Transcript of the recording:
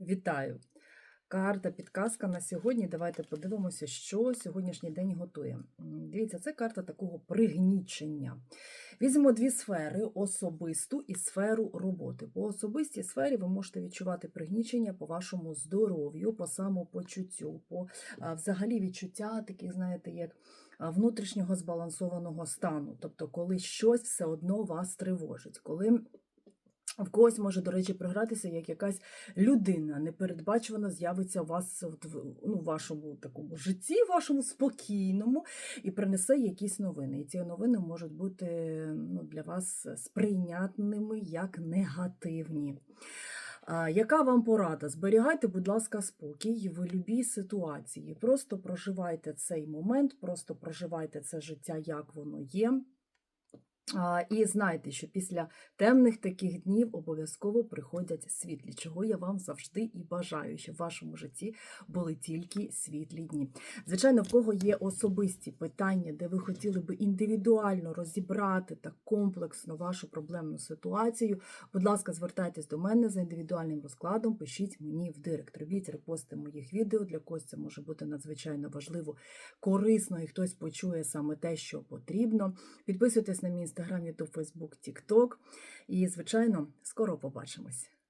Вітаю! Карта підказка на сьогодні. Давайте подивимося, що сьогоднішній день готує. Дивіться, це карта такого пригнічення. Візьмемо дві сфери: особисту і сферу роботи. По особистій сфері ви можете відчувати пригнічення по вашому здоров'ю, по самопочуттю, по взагалі відчуття таких, знаєте, як внутрішнього збалансованого стану. Тобто, коли щось все одно вас тривожить, коли в когось може, до речі, програтися, як якась людина непередбачувана з'явиться у вас в ну, вашому такому житті, вашому спокійному, і принесе якісь новини. І ці новини можуть бути ну, для вас сприйнятними як негативні. А, Яка вам порада? Зберігайте, будь ласка, спокій в будь-якій ситуації. Просто проживайте цей момент, просто проживайте це життя, як воно є. І знайте, що після темних таких днів обов'язково приходять світлі, чого я вам завжди і бажаю, щоб в вашому житті були тільки світлі дні. Звичайно, в кого є особисті питання, де ви хотіли би індивідуально розібрати та комплексно вашу проблемну ситуацію. Будь ласка, звертайтесь до мене за індивідуальним розкладом, пишіть мені в директ. Робіть репости моїх відео. Для когось це може бути надзвичайно важливо, корисно, і хтось почує саме те, що потрібно. Підписуйтесь на мій ютуб, фейсбук, тікток. І, звичайно, скоро побачимось.